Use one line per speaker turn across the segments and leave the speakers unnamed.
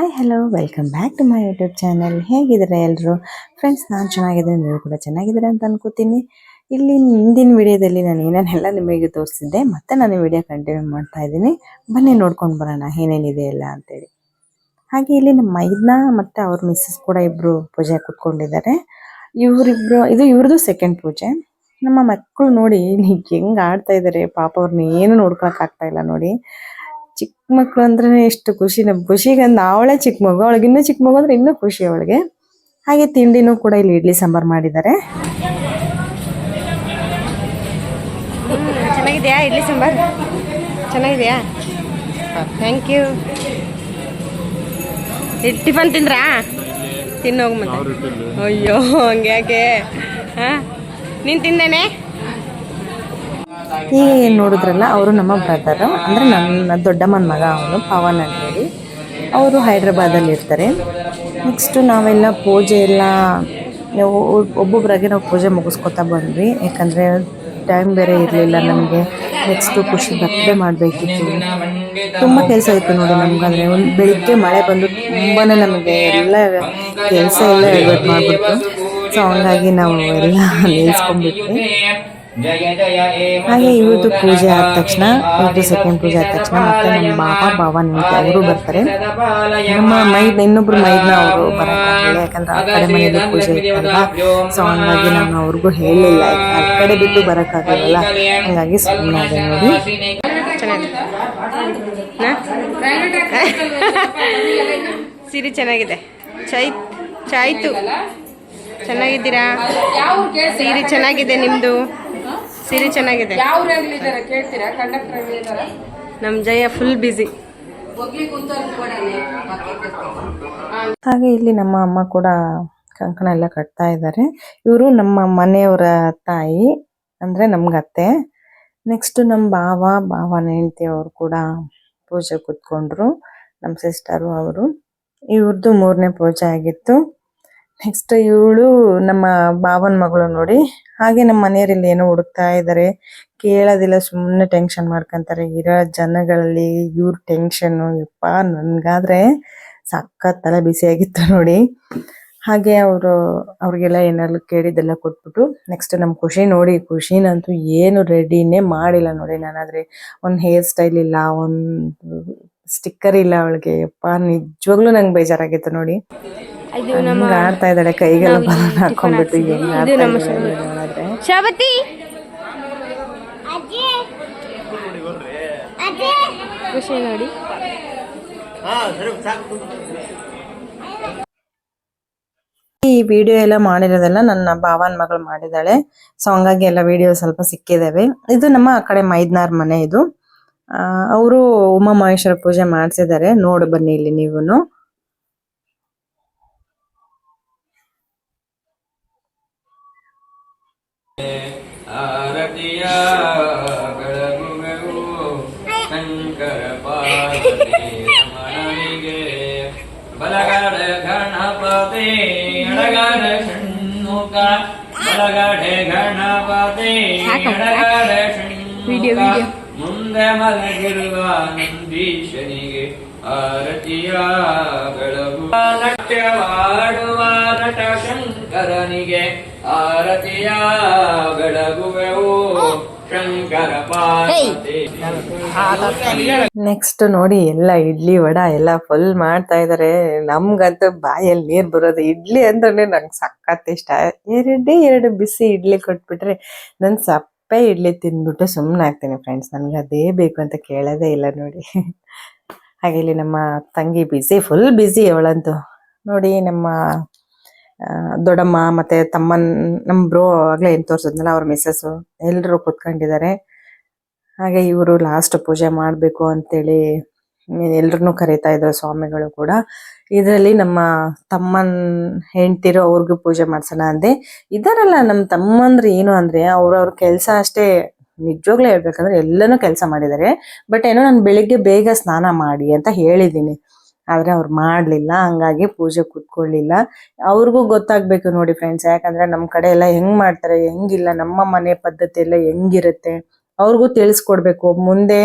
Hi hello welcome back to my YouTube channel ಹೇಗಿದ್ದಾರೆ ಎಲ್ಲರೂ friends ನಾನು ಚೆನ್ನಾಗಿದ್ದೀನಿ. ನೀವು ಕೂಡ ಚೆನ್ನಾಗಿದ್ದೀರಾ ಅಂತ ಅನ್ಕೋತೀನಿ. ಇಲ್ಲಿ ಹಿಂದಿನ ವಿಡಿಯೋದಲ್ಲಿ ನಾನು ಏನೇನೆಲ್ಲ ನಿಮಗೆ ತೋರಿಸಿದ್ದೆ, ಮತ್ತೆ ನಾನು ವಿಡಿಯೋ ಕಂಟಿನ್ಯೂ ಮಾಡ್ತಾ ಇದ್ದೀನಿ. ಬನ್ನಿ, ನೋಡ್ಕೊಂಡು ಬರೋಣ. ಏನೇನಿದೆ ಎಲ್ಲ ಅಂತೇಳಿ. ಹಾಗೆ ಇಲ್ಲಿ ನಮ್ಮ ಮೈದ್ನ ಮತ್ತೆ ಅವ್ರ ಮಿಸ್ಸಸ್ ಕೂಡ ಇಬ್ಬರು ಪೂಜೆ ಕುತ್ಕೊಂಡಿದ್ದಾರೆ. ಇವರಿಬ್ರು, ಇದು ಇವ್ರದ್ದು ಸೆಕೆಂಡ್ ಪೂಜೆ. ನಮ್ಮ ಮಕ್ಕಳು ನೋಡಿ, ಹೆಂಗ್ ಆಡ್ತಾ ಇದ್ದಾರೆ ಪಾಪ ಅವ್ರನ್ನ ಏನು ನೋಡ್ಕೊಳಕ್ಕಾಗ್ತಾ ಇಲ್ಲ ನೋಡಿ. ಚಿಕ್ಕ ಮಕ್ಳು ಅಂದ್ರೆ ಎಷ್ಟು ಖುಷಿ. ನಮ್ ಖುಷಿಗೆ ಅವಳೆ ಚಿಕ್ಕ ಮಗು ಅವಳಿಗೆ ಇನ್ನೂ ಚಿಕ್ಕ ಮಗು ಅಂದ್ರೆ ಇನ್ನೂ ಖುಷಿ ಅವಳಿಗೆ. ಹಾಗೆ ತಿಂಡಿನೂ ಕೂಡ ಇಲ್ಲಿ ಇಡ್ಲಿ ಸಾಂಬಾರ್ ಮಾಡಿದ್ದಾರೆ.
ಚೆನ್ನಾಗಿದೆಯಾ ಇಡ್ಲಿ ಸಾಂಬಾರ್? ಚೆನ್ನಾಗಿದೆಯಾ? ಥ್ಯಾಂಕ್ ಯು ಟಿಫನ್ ತಿಂದ್ರಾ? ತಿನ್ನೋಗ ಮತ್ತೆ. ಅಯ್ಯೋ ಹಂಗ್ಯಾಕೆ? ಯಾಕೆ ನೀನ್ ನೀನು ತಿಂದೇನೆ?
ಈ ನೋಡಿದ್ರಲ್ಲ ಅವರು ನಮ್ಮ ಬ್ರದರ್ ಅಂದರೆ ನನ್ನ ದೊಡ್ಡಮ್ಮನ ಮಗ ಅವನು, ಪವನ್ ಅಂತ ಹೇಳಿ. ಅವರು ಹೈದ್ರಾಬಾದಲ್ಲಿ ಇರ್ತಾರೆ. ನೆಕ್ಸ್ಟು ನಾವೆಲ್ಲ ಪೂಜೆ ಎಲ್ಲ ಒಬ್ಬೊಬ್ಬರಾಗಿ ನಾವು ಪೂಜೆ ಮುಗಿಸ್ಕೊತಾ ಬಂದ್ವಿ. ಯಾಕಂದರೆ ಟೈಮ್ ಬೇರೆ ಇರಲಿಲ್ಲ ನಮಗೆ. ನೆಕ್ಸ್ಟು ಖುಷಿ ಬರ್ತ್ಡೇ ಮಾಡಬೇಕಿತ್ತು. ತುಂಬ ಕೆಲಸ ಇತ್ತು ನೋಡಿ ನಮ್ಗೆ. ಅಂದರೆ ಒಂದು ಬೆಳಿಗ್ಗೆ ಮಳೆ ಬಂದು ತುಂಬಾ ನಮಗೆ ಎಲ್ಲ ಕೆಲಸ ಎಲ್ಲ ಇವತ್ತು ಮಾಡಿಬಿಟ್ಟು ಸೊ ಹಂಗಾಗಿ ನಾವು ಎಲ್ಲ ನಿಲ್ಸ್ಕೊಂಡ್ಬಿಟ್ವಿ. ಹಾಗೆ ಇವತ್ತು ಪೂಜೆ ಆದ ತಕ್ಷಣ, ಇವತ್ತು ಸೆಕೆಂಡ್ ಪೂಜೆ ಆದ ತಕ್ಷಣ ಮತ್ತೆ ನಮ್ಮ ಮಾವ ಭಾವ ನಿಂತು ಅವರು ಬರ್ತಾರೆ. ನಮ್ಮ ಮೈದ್, ಇನ್ನೊಬ್ರು ಮೈದ್ನ ಅವರು ಬರಲ್ಲ ಯಾಕಂದ್ರೆ ಆ ಕಡೆ ಮನೆಯಲ್ಲಿ ಪೂಜೆ ಇರ್ತಾರಲ್ಲ ಸೊ ಹಂಗಾಗಿ ನಾನು ಅವ್ರಿಗೂ ಹೇಳಲಿಲ್ಲ ಆ ಕಡೆ ಬಿಟ್ಟು ಬರೋಕ್ಕಾಗಲ್ಲ ಹಂಗಾಗಿ ಸುಮ್ಮನೆ ನೋಡಿ?
ಸೀರೆ ಚೆನ್ನಾಗಿದೆ. ಚೈ ಚಾಯ್ತು. ಚೆನ್ನಾಗಿದ್ದೀರಾ? ಸೀರೆ ಚೆನ್ನಾಗಿದೆ ನಿಮ್ಮದು ಸೀರೆ ಚೆನ್ನಾಗಿದೆ. ನಮ್ಮ ಜಯ ಫುಲ್ ಬ್ಯುಸಿ
ಹಾಗೆ ಇಲ್ಲಿ ನಮ್ಮ ಅಮ್ಮ ಕೂಡ ಕಂಕಣ ಎಲ್ಲ ಕಟ್ತಾ ಇದ್ದಾರೆ. ಇವರು ನಮ್ಮ ಮನೆಯವರ ತಾಯಿ ಅಂದ್ರೆ ನಮ್ಗತ್ತೆ ನೆಕ್ಸ್ಟ್ ನಮ್ಮ ಭಾವ ಭಾವನ ಹೆಂಡತಿ ಅವರು ಕೂಡ ಪೂಜೆ ಕೂತ್ಕೊಂಡ್ರು. ನಮ್ಮ ಸಿಸ್ಟರು ಅವರು. ಇವ್ರದ್ದು ಮೂರನೇ ಪೂಜೆ ಆಗಿತ್ತು. ನೆಕ್ಸ್ಟ್ ಇವಳು ನಮ್ಮ ಭಾವನ ಮಗಳು ನೋಡಿ. ಹಾಗೆ ನಮ್ಮ ಮನೆಯವರಲ್ಲಿ ಏನೋ ಹುಡುಕ್ತಾ ಇದ್ದಾರೆ ಕೇಳೋದಿಲ್ಲ ಸುಮ್ಮನೆ ಟೆನ್ಷನ್ ಮಾಡ್ಕೊಂತಾರೆ. ಇರೋ ಜನಗಳಲ್ಲಿ ಇವ್ರ ಟೆನ್ಷನ್ ಯಪ್ಪ ನನ್ಗಾದ್ರೆ ಸಖತ್ ತಲೆ ಬಿಸಿ ಆಗಿತ್ತು ನೋಡಿ. ಹಾಗೆ ಅವರು, ಅವ್ರಿಗೆಲ್ಲ ಏನಾದ್ರು ಕೇಳಿದ್ದೆಲ್ಲ ಕೊಟ್ಬಿಟ್ಟು ನೆಕ್ಸ್ಟ್ ನಮ್ಮ ಖುಷಿ ನೋಡಿ. ಖುಷಿನಂತೂ ಏನು ರೆಡಿನೇ ಮಾಡಿಲ್ಲ ನೋಡಿ ನಾನಾದ್ರೆ. ಒಂದು ಹೇರ್ ಸ್ಟೈಲ್ ಇಲ್ಲ, ಒಂದು ಸ್ಟಿಕ್ಕರ್ ಇಲ್ಲ ಅವಳಿಗೆ. ಯಪ್ಪ, ನಿಜವಾಗ್ಲೂ ನಂಗೆ ಬೇಜಾರಾಗಿತ್ತು ನೋಡಿ.
ಇದು
ನಮ್ಮ ಆಡ್ತಾ ಇದ್ದಾಳೆ ಕೈಗೆಲ್ಲ ಬಲೂನ್ ಹಾಕೊಂಡ್ಬಿಟ್ಟು ಹೆಂಗ್ ಆಡ್ತಾ ಇದ್ದಾಳೆ ನೋಡಿದ್ರೆ.
ಶಾಬತಿ ಖುಷಿ ನೋಡಿ.
ಈ ವಿಡಿಯೋ ಎಲ್ಲ ಮಾಡಿರೋದೆಲ್ಲ ನನ್ನ ಭಾವನ್ ಮಗಳು ಮಾಡಿದಾಳೆ ಸೊ ಹಂಗಾಗಿ ಎಲ್ಲ ವಿಡಿಯೋ ಸ್ವಲ್ಪ ಸಿಕ್ಕಿದಾವೆ. ಇದು ನಮ್ಮ ಆ ಕಡೆ ಮೈದ್ನಾರ್ ಮನೆ ಇದು. ಅವರು ಉಮಾ ಮಹೇಶ್ವರ ಪೂಜೆ ಮಾಡಿಸಿದ್ದಾರೆ. ನೋಡು ಬನ್ನಿ ಇಲ್ಲಿ ನೀವುನು.
ಆರತಿಯ ಬೆಳಗುವೆವು ಶಂಕರ ಪಾರ್ವತಿ ರಮಣನಿಗೆ ಬಲಗಡ ಗಣಪತಿ ಎಡಗಡ ಷಣ್ಮುಖ. ಬಲಗಡೆ ಗಣಪತಿ ಎಡಗಡ ಷಣ್ಮುಖ. ಮುಂದೆ ಮಲಗಿರುವ ನಂದೀಶನಿಗೆ ಆರತಿಯ ಬೆಳಗು ಮಾಡುವ ನಟ ಶಂಕರನಿಗೆ ಆರತಿಯ ಬೆಳಗುವೆವು. ಶಂಕರ ಪಾರ್ವತಿ.
ನೆಕ್ಸ್ಟ್ ನೋಡಿ ಎಲ್ಲ ಇಡ್ಲಿ ವಡ ಎಲ್ಲ ಫುಲ್ ಮಾಡ್ತಾ ಇದಾರೆ. ನಮ್ಗಂತೂ ಬಾಯಲ್ಲಿ ನೀರ್ ಬರೋದು ಇಡ್ಲಿ ಅಂದ್ರೆ ನಂಗೆ ಸಖತ್ ಇಷ್ಟ. ಎರಡೇ ಎರಡು ಬಿಸಿ ಇಡ್ಲಿ ಕೊಟ್ಬಿಟ್ರೆ ನನ್ ಸಪ್ಪೆ ಇಡ್ಲಿ ತಿಂದ್ಬಿಟ್ಟು ಸುಮ್ಮನೆ ಆಗ್ತೀನಿ ಫ್ರೆಂಡ್ಸ್ ನನ್ಗೆ ಅದೇ ಬೇಕು ಅಂತ ಕೇಳೋದೇ ಇಲ್ಲ ನೋಡಿ. ಹಾಗೆ ಇಲ್ಲಿ ನಮ್ಮ ತಂಗಿ ಬಿಸಿ ಫುಲ್ ಬಿಸಿ ಅವಳಂತೂ. ನೋಡಿ ನಮ್ಮ ದೊಡ್ಡಮ್ಮ ಮತ್ತೆ ತಮ್ಮನ್, ನಮ್ ಬ್ರೋ ಆಗ್ಲೇ ಏನ್ ತೋರ್ಸಿದ್ನಲ್ಲ ಅವ್ರ ಮಿಸ್ಸಸ್ ಎಲ್ರು ಕುತ್ಕೊಂಡಿದ್ದಾರೆ. ಹಾಗೆ ಇವರು ಲಾಸ್ಟ್ ಪೂಜೆ ಮಾಡ್ಬೇಕು ಅಂತೇಳಿ ಎಲ್ರು ಕರೀತಾ ಇದ್ರು ಸ್ವಾಮಿಗಳು ಕೂಡ. ಇದರಲ್ಲಿ ನಮ್ಮ ತಮ್ಮನ್ ಹೆಂಡ್ತಿರೋ ಅವ್ರಿಗೂ ಪೂಜೆ ಮಾಡ್ಸೋಣ ಅಂದೆ. ಇದಾರಲ್ಲ ನಮ್ಮ ತಮ್ಮಂದ್ರೆ ಏನು ಅಂದ್ರೆ ಅವ್ರವ್ರ ಕೆಲಸ ಅಷ್ಟೇ ನಿಜವಾಗ್ಲೂ ಹೇಳ್ಬೇಕಂದ್ರೆ ಎಲ್ಲನೂ ಕೆಲಸ ಮಾಡಿದ್ದಾರೆ. ಬಟ್ ಏನೋ ನಾನು ಬೆಳಿಗ್ಗೆ ಬೇಗ ಸ್ನಾನ ಮಾಡಿ ಅಂತ ಹೇಳಿದ್ದೀನಿ. ಆದ್ರೆ ಅವ್ರು ಮಾಡ್ಲಿಲ್ಲ, ಹಂಗಾಗಿ ಪೂಜೆ ಕೂತ್ಕೊಳ್ಳಿಲ್ಲ. ಅವ್ರಿಗೂ ಗೊತ್ತಾಗ್ಬೇಕು ನೋಡಿ ಫ್ರೆಂಡ್ಸ್ ಯಾಕಂದ್ರೆ ನಮ್ ಕಡೆ ಎಲ್ಲ ಹೆಂಗ್ ಮಾಡ್ತಾರೆ, ಹೆಂಗಿಲ್ಲ, ನಮ್ಮ ಮನೆ ಪದ್ಧತಿ ಎಲ್ಲ ಹೆಂಗಿರುತ್ತೆ, ಅವ್ರಿಗೂ ತಿಳಿಸ್ಕೊಡ್ಬೇಕು. ಮುಂದೆ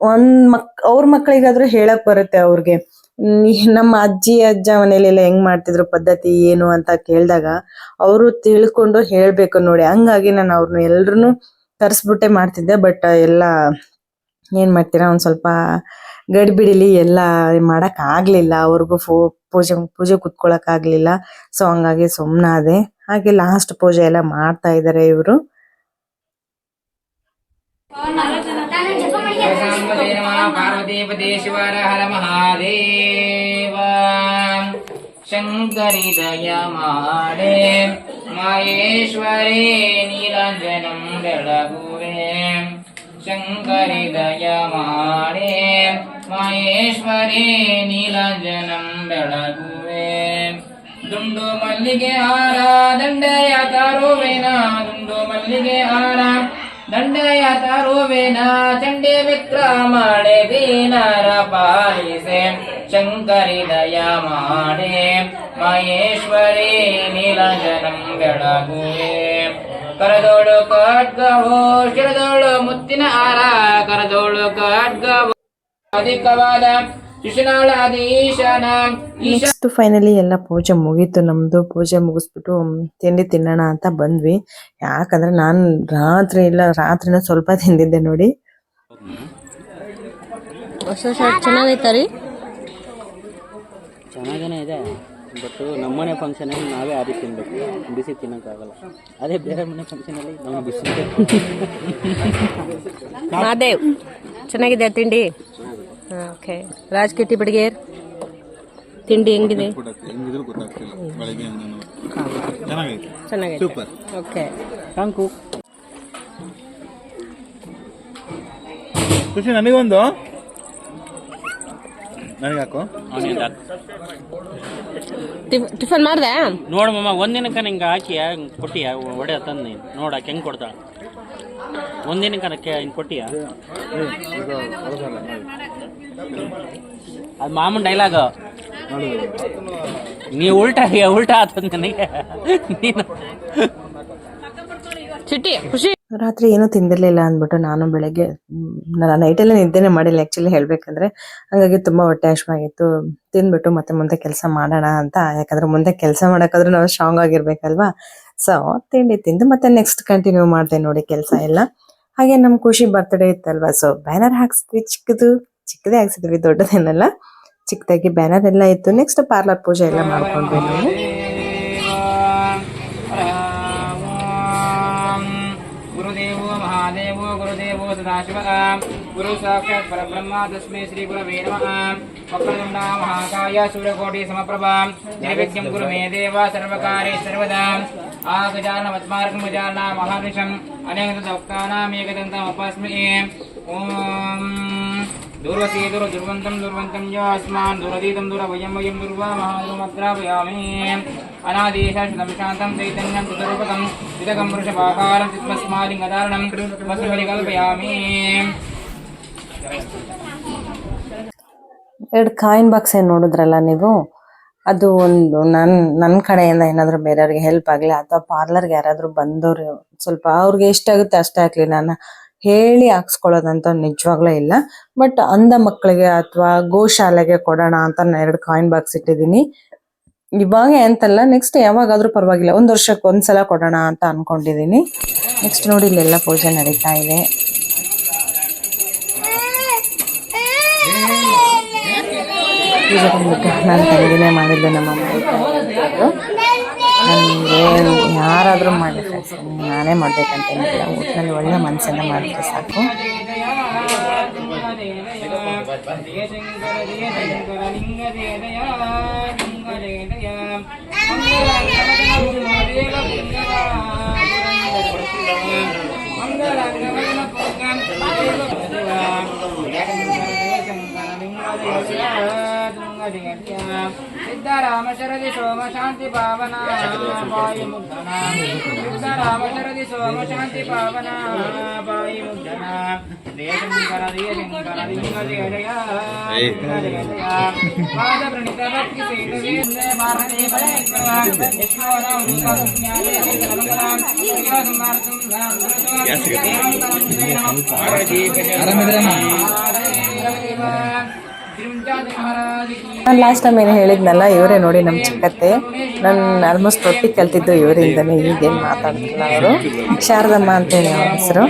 ಒಂದು ಮಕ್, ಅವ್ರ ಮಕ್ಳಿಗಾದ್ರೂ ಹೇಳಕ್ ಬರುತ್ತೆ ಅವ್ರಿಗೆ. ನಮ್ಮ ಅಜ್ಜಿ, ಅಜ್ಜ ಮನೇಲೆಲ್ಲ ಹೆಂಗ್ ಮಾಡ್ತಿದ್ರು ಪದ್ಧತಿ ಏನು ಅಂತ ಕೇಳಿದಾಗ ಅವರು ತಿಳ್ಕೊಂಡು ಹೇಳ್ಬೇಕು ನೋಡಿ. ಹಂಗಾಗಿ ನಾನು ಅವ್ರನ್ನ ಎಲ್ರು ತರ್ಸ್ಬಿಟ್ಟೆ ಮಾಡ್ತಿದ್ದೆ ಬಟ್ ಎಲ್ಲ ಏನ್ ಮಾಡ್ತೀರಾ, ಒಂದ್ ಸ್ವಲ್ಪ ಗಡಿಬಿಡಿಲಿ ಎಲ್ಲ ಮಾಡಕ್ ಆಗ್ಲಿಲ್ಲ. ಅವ್ರಿಗೂ ಫೋ, ಪೂಜೆ ಪೂಜೆ ಕುತ್ಕೊಳಕ್ ಆಗ್ಲಿಲ್ಲ. ಸೊ ಹಂಗಾಗಿ ಸುಮ್ಮನಾದೆ ಹಾಗೆ ಲಾಸ್ಟ್ ಪೂಜೆ ಎಲ್ಲ ಮಾಡ್ತಾ ಇದಾರೆ ಇವರು.
ಸಾಂಬದೇ ನಮಃ ಪಾರ್ವತೀಪತಿ ಶಿವರ ಹರ ಶಂಕರಿ ದಯ ಮಾಡೆ ಮಹೇಶ್ವರೇ ನೀಲಾಂಜನಂ ಬೆಳಗುವೆ. ದುಂಡು ಮಲ್ಲಿಗೆ ಹಾರ, ದಂಡೆಯ ತರುವೆನ, ದುಂಡು ಮಲ್ಲಿಗೆ ಹಾರ, ದಂಡೆಯ ತರುವೆನ, ಚಂಡಿ ಮಿತ್ರ ಮಾಡೆ ದೀನರ ಪಾಲಿಸೆ. ಶಂಕರಿ ದಯ ಮಾಡೆ ಮಹೇಶ್ವರಿ ನೀಲಜನಂ ಬೆಳಗುವೆ. ಕರದೋಳು ಖಡ್ಗವೋ ಶಿರದೋಳು ಮುತ್ತಿನ ಆರ ಕರದೋಳು ಖಡ್ಗವೋ. ಅಧಿಕವಾದ
ನೆಕ್ಸ್ಟ್ ಫೈನಲಿ ಎಲ್ಲ ಪೂಜೆ ಮುಗೀತು. ನಮ್ದು ಪೂಜೆ ಮುಗಿಸ್ಬಿಟ್ಟು ತಿಂಡಿ ತಿನ್ನೋಣ ಅಂತ ಬಂದ್ವಿ. ಯಾಕಂದ್ರೆ ನಾನು ರಾತ್ರಿ ಇಲ್ಲ ರಾತ್ರಿನ ಸ್ವಲ್ಪ ತಿಂದಿದ್ದೆ ನೋಡಿ.
ಹೊಸ ಶರ್ಟ್ ಚೆನ್ನಾಗೈತಾ ರೀ?
ಚೆನ್ನಾಗೇ ಇದೆ. ಬಟ್ ನಮ್ಮನೆ ಫಂಕ್ಷನಲ್ಲಿ ನಾವೇ ಆರಿ ತಿನ್ಬೇಕು. ಬಿಸಿ ತಿನ್ನೋಕ್ಕಾಗಲ್ಲ ಅದೇ ಬೇರೆ ಮನೆ ಫಂಕ್ಷನಲ್ಲಿ ನಾವು ಬಿಸಿ
ಮಹಾದೇವ್ ಚೆನ್ನಾಗಿದೆ ತಿಂಡಿ? ಓಕೆ ರಾಜ್ ಕಿಟ್ಟಿ ಬಡಿಗೇರ್ ತಿಂಡಿ ಹೆಂಗಿದೆ? ಚೆನ್ನಾಗೈತೆ. ಓಕೆ
ಯು
ಖುಷಿ ನನಗೊಂದು? ನನಗೆ ಹಾಕು
ಟಿಫನ್ ಮಾಡ್ದೆ?
ನೋಡು ಮಮ್ಮ ಒಂದಿನಕ ನಿಂಗೆ ಹಾಕಿ ಹಿಂಗ್ ಕೊಟ್ಟಿಯ? ಒಡೆ ತಂದು ನೀನು. ನೋಡಕ್ಕೆ ಹೆಂಗೆ ಕೊಡ್ತಾ ಒಂದಿನಕ್ಕ ಹಿಂಗೆ ಕೊಟ್ಟಿಯ? ಅದು ಮಾಮೂನ್ ಡೈಲಾಗ್ ನೀ ಉಲ್ಟಾ ಉಲ್ಟಾ ಆತ ನನಗೆ. ನೀನು
ಚಿಟ್ಟಿ ಖುಷಿ.
ರಾತ್ರಿ ಏನೂ ತಿಂದಿರಲಿಲ್ಲ ಅಂದ್ಬಿಟ್ಟು ನಾನು ಬೆಳಗ್ಗೆ ನೈಟೆಲ್ಲ ನಿದ್ದೆನೆ ಮಾಡಿಲ್ಲ. ಆ್ಯಕ್ಚುಲಿ ಹೇಳ್ಬೇಕಂದ್ರೆ ಹಂಗಾಗಿ ತುಂಬಾ ಹೊಟ್ಟೆ ಹಶ್ವಾಗಿತ್ತು ತಿಂದ್ಬಿಟ್ಟು ಮತ್ತೆ ಮುಂದೆ ಕೆಲಸ ಮಾಡೋಣ ಅಂತ. ಯಾಕಂದ್ರೆ ಮುಂದೆ ಕೆಲಸ ಮಾಡೋಕ್ಕಾದ್ರೂ ನಾವು ಸ್ಟ್ರಾಂಗ್ ಆಗಿರ್ಬೇಕಲ್ವಾ? ಸೊ ತಿಂಡಿ ತಿಂದು ಮತ್ತೆ ನೆಕ್ಸ್ಟ್ ಕಂಟಿನ್ಯೂ ಮಾಡಿದೆ ನೋಡಿ ಕೆಲಸ ಎಲ್ಲ. ಹಾಗೆ ನಮ್ ಖುಷಿ ಬರ್ತ್ಡೇ ಇತ್ತಲ್ವಾ? ಸೊ ಬ್ಯಾನರ್ ಹಾಕ್ಸಿದ್ವಿ ಚಿಕ್ಕದು. ಚಿಕ್ಕದೇ ಹಾಕ್ಸಿದ್ವಿ, ದೊಡ್ಡದೇನಲ್ಲ. ಚಿಕ್ಕದಾಗಿ ಬ್ಯಾನರ್ ಎಲ್ಲ ಇತ್ತು. ನೆಕ್ಸ್ಟ್ ಪಾರ್ಲರ್ ಪೂಜೆ ಎಲ್ಲ ಮಾಡ್ಕೊಂಡ್ವಿ ನಾವು.
गुरुदेव महादेव, गुरुदेव सदाशिव। गुरु साक्षात् परब्रह्म तस्मै श्रीगुरवे नमः। वक्रतुण्डा महाकाय सूर्यकोटि समप्रभा। निर्विघ्नं गुरु मे देव सर्वकारे सर्वदा। आगजानवत्मार्गं गजाना महानिशम्। अनेकदत्तानामेकदन्तमुपास्मये ॐ दूरवती दूर दुर्वन्तं दुर्वन्तं य अस्मान् दूरतीतं दूर वयं वयं दुर्वा महादुमग्रापयामि अनादेशं शान्तं चैतन्यं चितरूपकं चिदकं वृषभाकारं चित्मस्मालिङ्गधारणं वसुबलि कल्पयामि
ಎರಡು ಕಾಯಿನ್ ಬಾಕ್ಸ್ ಏನ್ ನೋಡಿದ್ರಲ್ಲ ನೀವು ಅದು ಒಂದು ನನ್ ನನ್ನ ಕಡೆಯಿಂದ ಏನಾದ್ರು ಬೇರೆಯವ್ರಿಗೆ ಹೆಲ್ಪ್ ಆಗ್ಲಿ ಅಥವಾ ಪಾರ್ಲರ್ಗೆ ಯಾರಾದ್ರೂ ಬಂದವ್ರು ಸ್ವಲ್ಪ ಅವ್ರಿಗೆ ಎಷ್ಟಾಗುತ್ತೆ ಅಷ್ಟೇ ಹಾಕ್ಲಿ ನಾನು ಹೇಳಿ ಹಾಕ್ಸ್ಕೊಳ್ಳೋದಂತ ನಿಜವಾಗ್ಲೂ ಇಲ್ಲ. ಬಟ್ ಅಂಧ ಮಕ್ಕಳಿಗೆ ಅಥವಾ ಗೋಶಾಲೆಗೆ ಕೊಡೋಣ ಅಂತ ನಾನು ಎರಡು ಕಾಯಿನ್ ಬಾಕ್ಸ್ ಇಟ್ಟಿದ್ದೀನಿ. ಇವಾಗ ಅಂತಲ್ಲ ನೆಕ್ಸ್ಟ್ ಯಾವಾಗಾದ್ರೂ ಪರವಾಗಿಲ್ಲ. ಒಂದು ವರ್ಷಕ್ಕೆ ಒಂದ್ಸಲ ಕೊಡೋಣ ಅಂತ ಅನ್ಕೊಂಡಿದ್ದೀನಿ. ನೆಕ್ಸ್ಟ್ ನೋಡಿ ಇಲ್ಲೆಲ್ಲ ಪೂಜೆ ನಡೀತಾ ಇದೆ. ಮಾಡಿದ್ದೆ ನಮ್ಮ ನನಗೆ ಯಾರಾದರೂ ಮಾಡಿ ನಾನೇ ಮಾಡ್ಬೇಕಂತೇನಿಲ್ಲ ಊಟದಲ್ಲಿ ಒಳ್ಳೆ ಮನಸ್ಸಿಂದ ಮಾಡಿದ್ರೆ ಸಾಕು
ಜಯ ಶಂಕರ ಜಯ ಶಂಕರ ಲಿಂಗ ಜಯ ದಯ ಲಿಂಗ ಜಯ ದಯ
ನಾನು ಲಾಸ್ಟ್ ಟೈಮ್ ಏನು ಹೇಳಿದ್ನಲ್ಲ, ಇವರೇ ನೋಡಿ ನಮ್ಮ ಚಿಕ್ಕತ್ತೆ. ನಾನು ಆಲ್ಮೋಸ್ಟ್ ಒಟ್ಟಿಗೆ ಕಲ್ತಿದ್ದು ಇವರಿಂದನೇ ಈಗೇನು ಮಾತಾಡ್ತಿಲ್ಲ ಅವರು. ಶಾರದಮ್ಮ ಅಂತೇಳಿ ಅವ್ರ ಹೆಸರು.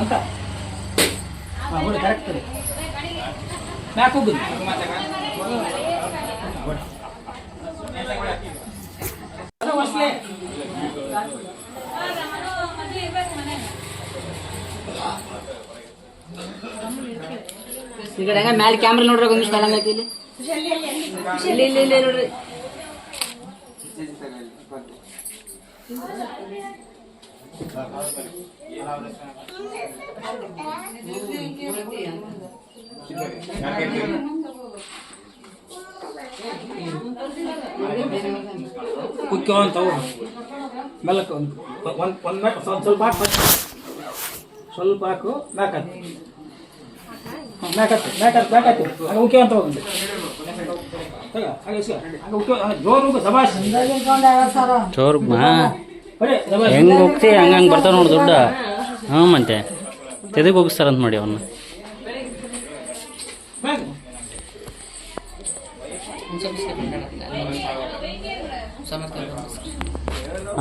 ಅಂತ ಹಾ, ನೋಡಿ ಕರೆಕ್ಟ್ ಮ್ಯಾಕ್ ಹೋಗುದು ಅದು ಹೊಸ್ಲೆ.
ಈ ಹಂಗ ಮ್ಯಾಲೆ ಕ್ಯಾಮ್ರಾ ನೋಡ್ರಿ ಒಂದು ಸ್ಥಳ ಐತಿ ಇಲ್ಲಿ ಇಲ್ಲಿ ಇಲ್ಲಿ ಇಲ್ಲಿ ನೋಡ್ರಿ
ಕುಕ್ಕೋ ಅಂತ ಅವು. ಮೆಲ್ಲಕ್ಕೆ ಒಂದು ಒಂದು ಸ್ವಲ್ಪ ಹಾಕು. ಸ್ವಲ್ಪ ಹಾಕು, ಮ್ಯಾಕ್ ಮ್ಯಾಕತ್ತು ಮ್ಯಾಕತ್ತು ಹಾಕು ಮ್ಯಾಕ್ ಹಾಕು ಮ್ಯಾಕ್ ಹಾಕು ಹಂಗೆ ಉಕ್ಕೋ ಅಂತ ಹೋಗಿ ಹಾಗೆ ಜೋರು
ಹೋಗ್ತಿ ಹಂಗ ಹಂಗ್ ಬರ್ತಾವ ನೋಡು ದುಡ್ಡ. ಹ್ಞೂ ಮತ್ತೆ ಹೋಗಿಸ್ತಾರ ಹೋಗಿಸ್ತಾರಂತ ಮಾಡಿ ಅವನ್ನ.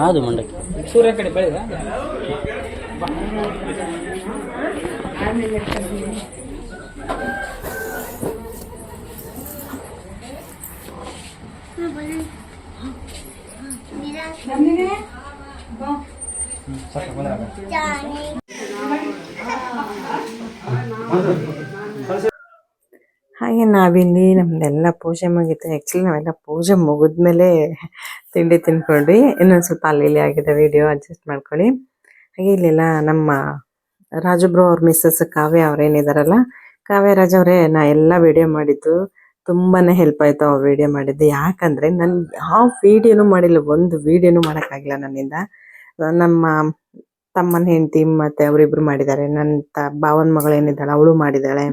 ಅದು ಮಂಡಕ್ಕಿ.
ಸೂರ್ಯ ಕಡೆ ಬೆಳೆದ?
ಹಾಗೆ ನಾವಿಲ್ಲಿ ನಮ್ದೆಲ್ಲ ಪೂಜೆ ಮುಗಿತು. ಆ್ಯಕ್ಚುಲಿ ನಾವೆಲ್ಲ ಪೂಜೆ ಮುಗಿದ್ಮೇಲೆ ತಿಂಡಿ ತಿನ್ಕೊಂಡ್ವಿ. ಇನ್ನೊಂದು ಸ್ವಲ್ಪ ಅಲ್ಲಿ ಇಲ್ಲಿ ಆಗಿದೆ ವಿಡಿಯೋ ಅಡ್ಜಸ್ಟ್ ಮಾಡ್ಕೊಳ್ಳಿ. ಹಾಗೆ ಇಲ್ಲೆಲ್ಲ ನಮ್ಮ ರಾಜಬ್ರು ಅವ್ರ ಮಿಸ್ಸಸ್ ಕಾವ್ಯ ಅವ್ರೇನಿದಾರಲ್ಲ, ಕಾವ್ಯ ರಾಜ ಅವರೇ ನಾ ಎಲ್ಲ ವಿಡಿಯೋ ಮಾಡಿದ್ದು. ತುಂಬಾನೇ ಹೆಲ್ಪ್ ಆಯ್ತು ಆ ವಿಡಿಯೋ ಮಾಡಿದ್ದು. ಯಾಕಂದ್ರೆ ನನ್ನ ಯಾವ ವಿಡಿಯೋನು ಮಾಡಿಲ್ಲ, ಒಂದು ವಿಡಿಯೋನು ಮಾಡೋಕ್ಕಾಗಿಲ್ಲ ನನ್ನಿಂದ. ನಮ್ಮ ತಮ್ಮನ ಹೆಂಡತಿ ಮತ್ತೆ ಅವರಿಬ್ರು ಮಾಡಿದ್ದಾರೆ. ನನ್ನ ತ, ಭಾವನ ಮಗಳೇನಿದ್ದಾಳೆ ಅವಳು ಮಾಡಿದ್ದಾಳೆ.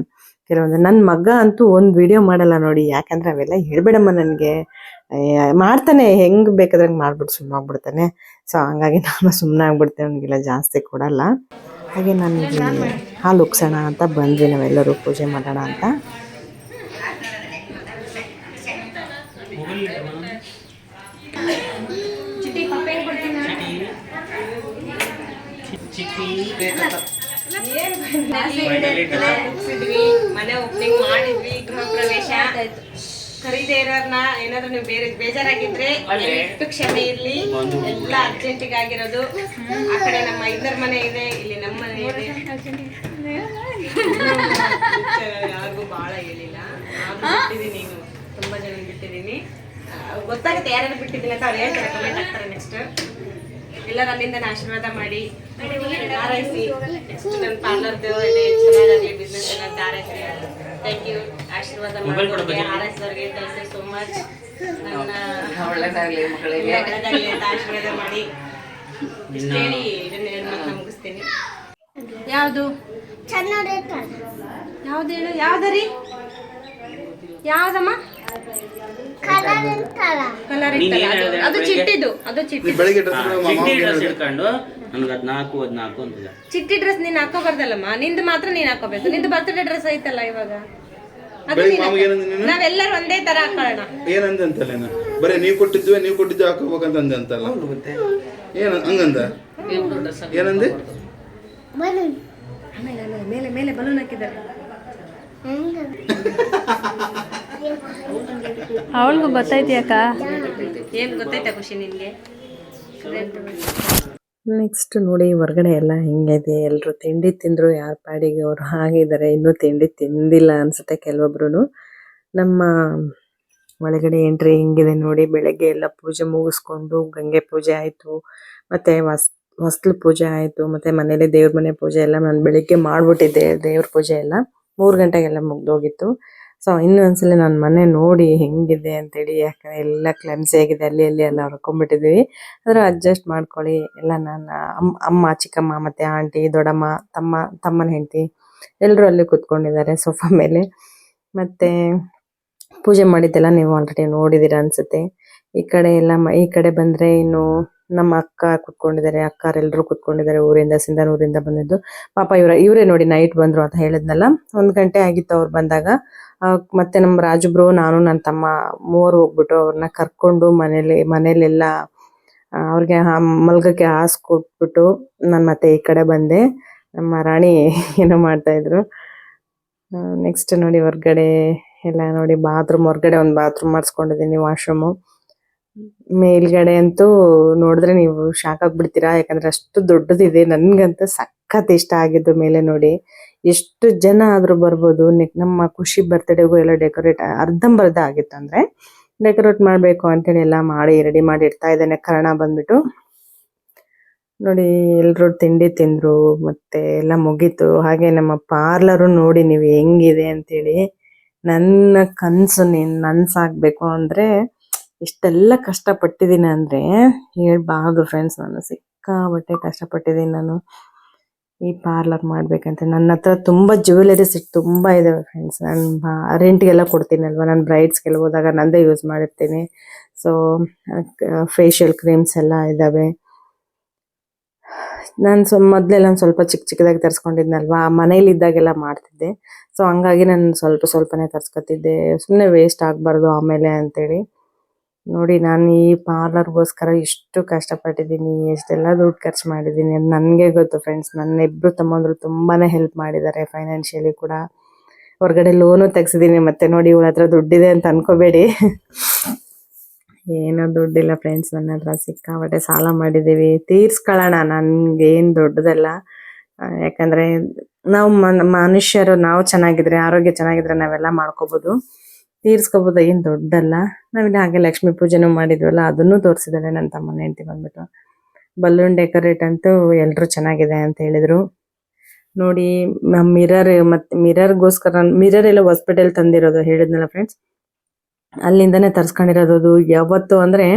ಕೆಲವೊಂದು ನನ್ನ ಮಗ ಅಂತೂ ಒಂದು ವಿಡಿಯೋ ಮಾಡಲ್ಲ ನೋಡಿ. ಯಾಕಂದ್ರೆ ಅವೆಲ್ಲ ಹೇಳ್ಬೇಡಮ್ಮ ನನಗೆ. ಮಾಡ್ತಾನೆ. ಹೆಂಗ್ ಬೇಕಾದ್ರೆ ಮಾಡ್ಬಿಟ್ಟು ಸುಮ್ಮನೆ ಆಗ್ಬಿಡ್ತಾನೆ. ಸೊ ಹಂಗಾಗಿ ನಾನು ಸುಮ್ಮನೆ ಆಗ್ಬಿಡ್ತೇನೆ. ಅವನಿಗೆಲ್ಲ ಜಾಸ್ತಿ ಕೊಡಲ್ಲ. ಹಾಗೆ ನಾನು ಹಾಲು ಉಕ್ಸೋಣ ಅಂತ ಬಂದ್ವಿ ನಾವೆಲ್ಲರೂ ಪೂಜೆ ಮಾಡೋಣ ಅಂತ.
ಮನೆ ಓಪನಿಂಗ್ ಮಾಡಿದ್ವಿ ಗೃಹ ಪ್ರವೇಶ. ಖರೀದೇ ಇರೋರ್ನ ಏನಾದ್ರು ನೀವು ಬೇರೆ ಬೇಜಾರಾಗಿದ್ರೆ ಎಷ್ಟು ಕ್ಷಮೆ ಇರ್ಲಿ ಎಲ್ಲ ಅರ್ಜೆಂಟಿಗೆ ಆಗಿರೋದು. ಆ ಕಡೆ ನಮ್ಮ ಐದರ ಮನೆ ಇದೆ ಇಲ್ಲಿ ನಮ್ಮ ಮನೆ ಇದೆ. ಯಾರಿಗೂ ಬಹಳ ಹೇಳಿಲ್ಲ. ನಾನು. ತುಂಬಾ ಜನ ಬಿಟ್ಟಿದ್ದೀನಿ. ಗೊತ್ತಾಗುತ್ತೆ ಯಾರ್ಯಾರು ಬಿಟ್ಟಿದ್ದೀನಿ ಅಂತ ಅವ್ರು ಹೇಳ್ತಾರೆ ಕಮೆಂಟ್ ಹಾಕ್ತಾರೆ ನೆಕ್ಸ್ಟ್ ಎಲ್ಲರ ಅಲ್ಲಿಂದ ಆಶೀರ್ವಾದ ಮಾಡಿ ಹಾರೈಸಿ. ನೆಕ್ಸ್ಟ್ ನನ್ನ ಪಾರ್ಲರ್ದು ಚೆನ್ನಾಗಾಗಲಿ ಬಿಸ್ನೆಸ್ ಎಲ್ಲ ಆರೈಸಿ ಹಾರೈಸಿ. ಥ್ಯಾಂಕ್ ಯು ಆಶೀರ್ವಾದ ಮಾಡಿ ಹಾರೈಸಿದವ್ರಿಗೆ ಥ್ಯಾಂಕ್ ಯು ಸೋ ಮಚ್ ನನ್ನ
ಒಳ್ಳೇದಾಗ್ಲಿ ಮಕ್ಕಳಿಗೆ.
ಅಂತ ಆಶೀರ್ವಾದ ಮಾಡಿ. ಇಷ್ಟ್ ಹೇಳಿ ಇದನ್ನ ಎರಡು ಮಾತನ್ನ ಮುಗಿಸ್ತೀನಿ. ಯಾವುದು? ಯಾವ್ದು ಹೇಳು? ಯಾವ್ದರಿ ಯಾವ್ದಮ್ಮ? ಕಲರ್ ಅದು ಅದು ಚಿಟ್ಟಿದು ಅದು ಚಿಟ್ಟಿ
ಚಿಟ್ಟಿ ಡ್ರೆಸ್ ಇಟ್ಕೊಂಡು ನನ್ಗೆ ಹದ್ನಾಲ್ಕು ಹದ್ನಾಲ್ಕು ಅಂತಿಲ್ಲ
ಚಿಟ್ಟಿ ಡ್ರೆಸ್ ನೀನ್ ಹಾಕೋಬಾರ್ದಲ್ಲಮ್ಮ? ನಿಂದು ಮಾತ್ರ ನೀನ್ ಹಾಕೋಬೇಕು. ನಿಂದು ಬರ್ತ್ಡೇ ಡ್ರೆಸ್ ಐತಲ್ಲ ಇವಾಗ? ಅದು ನೀನ್
ಮಾಮಿಗೆ
ನಾವೆಲ್ಲರೂ ಒಂದೇ ತರ ಹಾಕೊಳ್ಳೋಣ.
ಏನಂದ ಅಂತಲ್ಲ ನಾನು? ಬರೀ ನೀವು ಕೊಟ್ಟಿದ್ವಿ ನೀವು ಕೊಟ್ಟಿದ್ದು ಹಾಕೋಬೇಕಂತ ಅಂದೆ ಅಂತಲ್ಲ? ಏನ ಹಂಗಂದ? ಏನಂದೆ?
ಆಮೇಲೆ ಆಮೇಲೆ ಮೇಲೆ ಮೇಲೆ ಬಲೂನ್ ಹಾಕಿದ್ದಾರೆ.
ಅವಳಿಗೂ ಗೊತ್ತೈತಿ ಅಕ್ಕ
ಏನ್ ಗೊತ್ತಾಯ್ತಾ ಖುಷಿ ನಿನ್ಗೆ?
ನೆಕ್ಸ್ಟ್ ನೋಡಿ ಹೊರಗಡೆ ಎಲ್ಲ ಹೆಂಗಿದೆ? ಎಲ್ಲರೂ ತಿಂಡಿ ತಿಂದ್ರು ಯಾರ ಪಾಡಿಗೆ ಅವರು ಹಾಗಿದ್ದಾರೆ ಇನ್ನೂ ತಿಂಡಿ ತಿಂದಿಲ್ಲ ಅನ್ಸುತ್ತೆ ಕೆಲವೊಬ್ರು ನಮ್ಮ ಒಳಗಡೆ ಎಂಟ್ರಿ ಹಿಂಗಿದೆ ನೋಡಿ ಬೆಳಗ್ಗೆ ಎಲ್ಲ ಪೂಜೆ ಮುಗಿಸ್ಕೊಂಡು ಗಂಗೆ ಪೂಜೆ ಆಯಿತು ಮತ್ತು ವಸ್ ಹೊಸ್ಲು ಪೂಜೆ ಆಯಿತು ಮತ್ತು ಮನೇಲಿ ದೇವ್ರ ಮನೆ ಪೂಜೆ ಎಲ್ಲ ನಾನು ಬೆಳಿಗ್ಗೆ ಮಾಡಿಬಿಟ್ಟಿದ್ದೆ ದೇವ್ರ ಪೂಜೆ ಎಲ್ಲ. ಮೂರು ಗಂಟೆಗೆಲ್ಲ ಮುಗ್ದೋಗಿತ್ತು. ಸೊ ಇನ್ನೂ ಒಂದ್ಸಲ ನಾನು ಮನೆ ನೋಡಿ ಹೆಂಗಿದೆ ಅಂತೇಳಿ, ಯಾಕಂದ್ರೆ ಎಲ್ಲ ಕ್ಲಮ್ಸಿ ಆಗಿದೆ, ಅಲ್ಲಿ ಅಲ್ಲಿ ಎಲ್ಲ ಹೊರ್ಕೊಂಡ್ಬಿಟ್ಟಿದ್ದೀವಿ ಅದರ ಅಡ್ಜಸ್ಟ್ ಮಾಡ್ಕೊಳ್ಳಿ. ಎಲ್ಲ ನನ್ನ ಅಮ್ಮ ಅಮ್ಮ, ಚಿಕ್ಕಮ್ಮ ಮತ್ತೆ ಆಂಟಿ ದೊಡ್ಡಮ್ಮ, ತಮ್ಮ, ತಮ್ಮನ ಹೆಂಡತಿ ಎಲ್ಲರೂ ಅಲ್ಲಿ ಕೂತ್ಕೊಂಡಿದ್ದಾರೆ ಸೋಫಾ ಮೇಲೆ. ಮತ್ತೆ ಪೂಜೆ ಮಾಡಿದ್ದೆಲ್ಲ ನೀವು ಆಲ್ರೆಡಿ ನೋಡಿದ್ದೀರ ಅನ್ಸುತ್ತೆ. ಈ ಕಡೆ ಎಲ್ಲ ಈ ಕಡೆ ಬಂದ್ರೆ ಇನ್ನು ನಮ್ಮ ಅಕ್ಕ ಕುತ್ಕೊಂಡಿದ್ದಾರೆ ಅಕ್ಕರೆಲ್ಲರೂ ಕುತ್ಕೊಂಡಿದ್ದಾರೆ ಊರಿಂದ, ಸಿಂಧನೂರಿಂದ ಬಂದಿದ್ದು. ಪಾಪ ಇವ್ರ, ಇವರೇ ನೋಡಿ ನೈಟ್ ಬಂದ್ರು ಅಂತ ಹೇಳಿದ್ನಲ್ಲ. ಒಂದ್ ಗಂಟೆ ಆಗಿತ್ತು ಅವ್ರು ಬಂದಾಗ. ಮತ್ತೆ ನಮ್ಮ ರಾಜುಬ್ರು ನಾನು ನನ್ನ ತಮ್ಮ ಮೂವರು ಹೋಗ್ಬಿಟ್ಟು ಅವ್ರನ್ನ ಕರ್ಕೊಂಡು ಮನೇಲಿ, ಮನೇಲೆಲ್ಲ ಅವ್ರಿಗೆ ಮಲ್ಗಕ್ಕೆ ಹಾಸ್ ಕೊಟ್ಬಿಟ್ಟು ನಾನು ಮತ್ತೆ ಈ ಕಡೆ ಬಂದೆ. ನಮ್ಮ ರಾಣಿ ಏನೋ ಮಾಡ್ತಾ ಇದ್ರು. ನೆಕ್ಸ್ಟ್ ನೋಡಿ ಹೊರ್ಗಡೆ ಎಲ್ಲ ನೋಡಿ ಬಾತ್ರೂಮ್ ಹೊರ್ಗಡೆ ಒಂದು ಬಾತ್ರೂಮ್ ಮಾಡಿಸ್ಕೊಂಡಿದ್ದೀನಿ ವಾಶ್ರೂಮು ಮೇಲ್ಗಡೆ ಅಂತೂ ನೋಡಿದ್ರೆ ನೀವು ಶಾಕ್ ಆಗ್ಬಿಡ್ತೀರಾ? ಯಾಕಂದ್ರೆ ಅಷ್ಟು ದೊಡ್ಡದಿದೆ. ನನ್ಗಂತೂ ಸಖತ್ ಇಷ್ಟ ಆಗಿದ್ದು ಮೇಲೆ ನೋಡಿ. ಎಷ್ಟು ಜನ ಆದ್ರೂ ಬರ್ಬೋದು. ನಮ್ಮ ಖುಷಿ ಬರ್ತ್ಡೇಗೂ ಎಲ್ಲ ಡೆಕೋರೇಟ್ ಅರ್ಧಂಬರ್ಧ ಆಗಿತ್ತು ಅಂದ್ರೆ ಡೆಕೋರೇಟ್ ಮಾಡ್ಬೇಕು ಅಂತೇಳಿ ಎಲ್ಲ ಮಾಡಿ ರೆಡಿ ಮಾಡಿ ಇಡ್ತಾ ಇದ್ದಾನೆ. ಕರ್ಣ ಬಂದ್ಬಿಟ್ಟು ನೋಡಿ, ಎಲ್ರು ತಿಂಡಿ ತಿಂದ್ರು, ಮತ್ತೆ ಎಲ್ಲ ಮುಗೀತು. ಹಾಗೆ ನಮ್ಮ ಪಾರ್ಲರು ನೋಡಿ ನೀವು ಹೆಂಗಿದೆ ಅಂತೇಳಿ ನನ್ನ ಕನ್ಸು ನೀನ್ ನನ್ಸಾಗ್ಬೇಕು ಅಂದ್ರೆ ಇಷ್ಟೆಲ್ಲ ಕಷ್ಟಪಟ್ಟಿದ್ದೀನಿ ಅಂದ್ರೆ ಹೇಳ್ಬಾರ್ದು ಫ್ರೆಂಡ್ಸ್ ನಾನು ಸಿಕ್ಕಾಬಟ್ಟೆ ಕಷ್ಟಪಟ್ಟಿದ್ದೀನಿ ನಾನು. ಈ ಪಾರ್ಲರ್ ಮಾಡ್ಬೇಕಂತ ನನ್ನ ಹತ್ರ ತುಂಬಾ ಜ್ಯುವೆಲರೀಸ್ ತುಂಬಾ ಇದಾವೆ ಫ್ರೆಂಡ್ಸ್ ನಾನು ರೆಂಟ್ಗೆಲ್ಲ ಕೊಡ್ತೀನಲ್ವ? ನಾನು ಬ್ರೈಡ್ಸ್ಗೆಲ್ಲ ಹೋದಾಗ ನಂದೇ ಯೂಸ್ ಮಾಡಿರ್ತೀನಿ. ಸೊ ಫೇಶಿಯಲ್ ಕ್ರೀಮ್ಸ್ ಎಲ್ಲ ಇದಾವೆ. ನಾನು ಸ್ವ ಮೊದಲೆಲ್ಲ ಸ್ವಲ್ಪ ಚಿಕ್ಕ ಚಿಕ್ಕದಾಗಿ ತರಿಸ್ಕೊಂಡಿದ್ನಲ್ವಾ? ಮನೇಲಿ ಇದ್ದಾಗೆಲ್ಲ ಮಾಡ್ತಿದ್ದೆ. ಸೊ ಹಂಗಾಗಿ ನಾನು ಸ್ವಲ್ಪ ಸ್ವಲ್ಪನೇ ತರ್ಸ್ಕೊತಿದ್ದೆ. ಸುಮ್ಮನೆ ವೇಸ್ಟ್ ಆಗಬಾರ್ದು ಆಮೇಲೆ ಅಂತೇಳಿ. ನೋಡಿ, ನಾನು ಈ ಪಾರ್ಲರ್ಗೋಸ್ಕರ ಎಷ್ಟು ಕಷ್ಟಪಟ್ಟಿದ್ದೀನಿ, ಎಷ್ಟೆಲ್ಲ ದುಡ್ಡು ಖರ್ಚು ಮಾಡಿದ್ದೀನಿ ಅದು ನನಗೆ ಗೊತ್ತು ಫ್ರೆಂಡ್ಸ್ ನನ್ನ ಇಬ್ಬರು ತಮ್ಮಂದರು ತುಂಬಾನೇ ಹೆಲ್ಪ್ ಮಾಡಿದ್ದಾರೆ ಫೈನಾನ್ಷಿಯಲಿ ಕೂಡ. ಹೊರಗಡೆ ಲೋನು ತೆಗ್ಸಿದ್ದೀನಿ ಮತ್ತೆ ನೋಡಿ ಇವಳ ಹತ್ರ ದುಡ್ಡಿದೆ ಅಂತ ಅನ್ಕೋಬೇಡಿ. ಏನೋ ದುಡ್ಡಿಲ್ಲ ಫ್ರೆಂಡ್ಸ್ ನನ್ನ ಹತ್ರ ಸಿಕ್ಕಾಪಟ್ಟೆ ಸಾಲ ಮಾಡಿದ್ದೀವಿ. ತೀರ್ಸ್ಕೊಳ್ಳೋಣ, ನನ್ಗೆ ಏನ್ ದೊಡ್ಡದಲ್ಲ. ಯಾಕಂದ್ರೆ ನಾವು ಮನ್- ಮನುಷ್ಯರು, ನಾವು ಚೆನ್ನಾಗಿದ್ರೆ, ಆರೋಗ್ಯ ಚೆನ್ನಾಗಿದ್ರೆ ನಾವೆಲ್ಲ ಮಾಡ್ಕೋಬಹುದು ತೀರ್ಸ್ಕೋಬಹುದು ಏನು ದೊಡ್ಡಲ್ಲ. ನಾವಿಲ್ಲಿ ಹಾಗೆ ಲಕ್ಷ್ಮೀ ಪೂಜೆನೂ ಮಾಡಿದ್ವಲ್ಲ, ಅದನ್ನು ತೋರಿಸಿದ್ದಾಳೆ ನನ್ನ ತಮ್ಮನ ಹೆಂಡತಿ ಬಂದ್ಬಿಟ್ಟು. ಬಲೂನ್ ಡೆಕೋರೇಟ್ ಅಂತೂ ಎಲ್ರು ಚೆನ್ನಾಗಿದೆ ಅಂತ ಹೇಳಿದ್ರು. ನೋಡಿ ಮಿರರ್ ಮತ್ತೆ ಮಿರರ್ಗೋಸ್ಕರ, ಮಿರರ್ ಎಲ್ಲ ಹಾಸ್ಪಿಟಲ್ ತಂದಿರೋದು ಹೇಳಿದ್ನಲ್ಲ ಫ್ರೆಂಡ್ಸ್ ಅಲ್ಲಿಂದಾನೆ ತರ್ಸ್ಕೊಂಡಿರೋದು ಯಾವತ್ತು ಅಂದ್ರೆ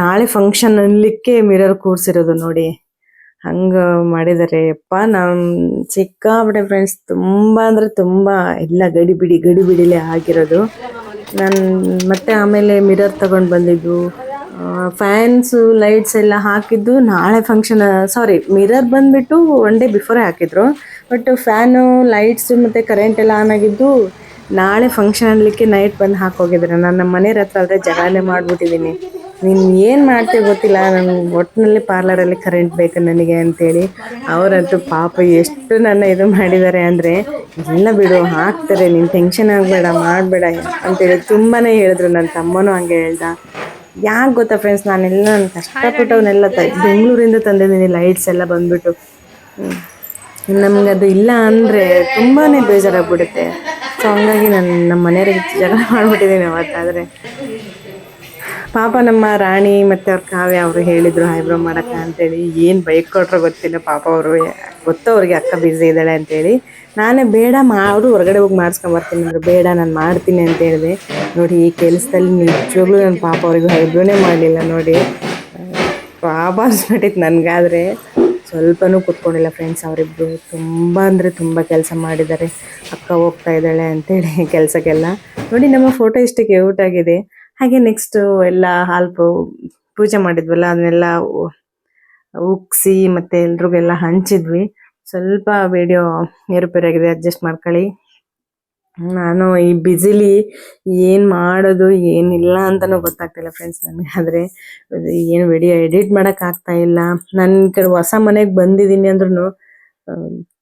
ನಾಳೆ ಫಂಕ್ಷನ್ ಅಲ್ಲಿಕ್ಕೆ ಮಿರರ್ ಕೂರ್ಸಿರೋದು ನೋಡಿ. ಹಂಗ ಮಾಡಿದಾರೆ ಅಪ್ಪ ನಮ್ ಸಿಕ್ಕಾಬಿಟ್ಟೆ ಫ್ರೆಂಡ್ಸ್ ತುಂಬಾ ಅಂದ್ರೆ ತುಂಬಾ ಎಲ್ಲ ಗಡಿಬಿಡಿ ಬಿಡಿ ಗಡಿ ಬಿಡಿಲೆ ಆಗಿರೋದು. ನಾನು ಮತ್ತೆ ಆಮೇಲೆ ಮಿರರ್ ತಗೊಂಡ್ ಬಂದಿದ್ದು. ಫ್ಯಾನ್ಸ್ ಲೈಟ್ಸ್ ಎಲ್ಲ ಹಾಕಿದ್ದು ನಾಳೆ ಫಂಕ್ಷನ್ ಸಾರಿ ಮಿರರ್ ಬಂದ್ಬಿಟ್ಟು ಒನ್ ಡೇ ಬಿಫೋರೇ ಹಾಕಿದ್ರು. ಬಟ್ ಫ್ಯಾನು ಲೈಟ್ಸ್ ಮತ್ತೆ ಕರೆಂಟ್ ಎಲ್ಲ ಆನ್ ಆಗಿದ್ದು ನಾಳೆ ಫಂಕ್ಷನ್ ಅನ್ಲಿಕ್ಕೆ ನೈಟ್ ಬಂದು ಹಾಕೋಗಿದ್ರೆ ನನ್ನ ಮನೆಯ ಹತ್ರ ಅಲ್ಲದೆ ಜಗಾಲೆ ಮಾಡ್ಬಿಟ್ಟಿದೀನಿ. ನೀನ್ ಏನು ಮಾಡ್ತೀವಿ ಗೊತ್ತಿಲ್ಲ ನನ್ನ ಒಟ್ಟಿನಲ್ಲಿ ಪಾರ್ಲರಲ್ಲಿ ಕರೆಂಟ್ ಬೇಕು ನನಗೆ ಅಂತೇಳಿ. ಅವರಂತೂ ಪಾಪ ಎಷ್ಟು ನನ್ನ ಇದು ಮಾಡಿದ್ದಾರೆ ಅಂದರೆ, ಇಲ್ಲ ಬಿಡು, ಹಾಕ್ತಾರೆ, ನೀನು ಟೆನ್ಷನ್ ಆಗಬೇಡ, ಮಾಡಬೇಡ ಅಂತೇಳಿ ತುಂಬಾ ಹೇಳಿದ್ರು. ನನ್ನ ತಮ್ಮನೂ ಹಂಗೆ ಹೇಳ್ದ. ಯಾಕೆ ಗೊತ್ತಾ ಫ್ರೆಂಡ್ಸ್ ನಾನೆಲ್ಲ ನಾನು ಕಷ್ಟಪಟ್ಟು ಅವನ್ನೆಲ್ಲ ತ, ಬೆಂಗಳೂರಿಂದ ತಂದಿದ್ದೀನಿ ಲೈಟ್ಸ್ ಎಲ್ಲ ಬಂದುಬಿಟ್ಟು. ನಮ್ಗೆ ಅದು ಇಲ್ಲ ಅಂದರೆ ತುಂಬಾ ಬೇಜಾರಾಗ್ಬಿಡುತ್ತೆ. ಸೊ ಹಂಗಾಗಿ ನಾನು ನಮ್ಮ ಮನೆಯವ್ರಿಗೆ ಜಗಳ ಮಾಡಿಬಿಟ್ಟಿದ್ದೀನಿ ಅವತ್ತಾದರೆ. ಪಾಪ ನಮ್ಮ ರಾಣಿ ಮತ್ತು ಅವ್ರ ಕಾವ್ಯ ಅವರು ಹೇಳಿದರು ಐಬ್ರೋ ಮಾಡಕ್ಕ ಅಂತೇಳಿ. ಏನು ಬೈಕ್ ಕೊಟ್ಟರೆ ಗೊತ್ತಿಲ್ಲ, ಪಾಪ ಅವರು ಗೊತ್ತು ಅವ್ರಿಗೆ ಅಕ್ಕ ಬ್ಯುಸಿ ಇದ್ದಾಳೆ ಅಂತೇಳಿ. ನಾನೇ ಬೇಡ ಮಾಡು ಹೊರಗಡೆ ಹೋಗಿ ಮಾಡಿಸ್ಕೊಂಬರ್ತೀನಿ ಅಂದ್ರೆ ಬೇಡ, ನಾನು ಮಾಡ್ತೀನಿ ಅಂತ ಹೇಳಿದೆ. ನೋಡಿ, ಈ ಕೆಲಸದಲ್ಲಿ ನಿಜವಾಗ್ಲೂ ನನ್ನ ಪಾಪ ಅವ್ರಿಗೆ ಐಬ್ರೋನೇ ಮಾಡಲಿಲ್ಲ ನೋಡಿ. ಪಾಪ ಅನ್ಸ್ಬಿಟ್ಟಿತ್ತು ನನಗಾದರೆ. ಸ್ವಲ್ಪನೂ ಕೂತ್ಕೊಂಡಿಲ್ಲ ಫ್ರೆಂಡ್ಸ್ ಅವರಿಬ್ಬರು ತುಂಬ ಅಂದರೆ ತುಂಬ ಕೆಲಸ ಮಾಡಿದ್ದಾರೆ. ಅಕ್ಕ ಹೋಗ್ತಾ ಇದ್ದಾಳೆ ಅಂತೇಳಿ, ಕೆಲಸಕ್ಕೆಲ್ಲ. ನೋಡಿ, ನಮ್ಮ ಫೋಟೋ ಇಷ್ಟಕ್ಕೆ ಔಟ್ ಆಗಿದೆ. ಹಾಗೆ ನೆಕ್ಸ್ಟ್ ಎಲ್ಲ ಹಾಲ್ ಪೂಜೆ ಮಾಡಿದ್ವಲ್ಲ, ಅದನ್ನೆಲ್ಲ ಉಕ್ಸಿ ಮತ್ತೆ ಎಲ್ರಿಗೆಲ್ಲ ಹಂಚಿದ್ವಿ. ಸ್ವಲ್ಪ ವಿಡಿಯೋ ಏರುಪೇರಾಗಿದೆ ಅಡ್ಜಸ್ಟ್ ಮಾಡ್ಕೊಳ್ಳಿ. ನಾನು ಈ ಬ್ಯುಸಿಲಿ ಏನು ಮಾಡೋದು, ಏನಿಲ್ಲ ಅಂತಲೂ ಗೊತ್ತಾಗ್ತಿಲ್ಲ ಫ್ರೆಂಡ್ಸ್ ನನಗೆ. ಆದರೆ ಏನು ವಿಡಿಯೋ ಎಡಿಟ್ ಮಾಡೋಕ್ಕಾಗ್ತಾ ಇಲ್ಲ. ನನ್ನ ಕಡೆ ಹೊಸ ಮನೆಗೆ ಬಂದಿದ್ದೀನಿ ಅಂದ್ರೂ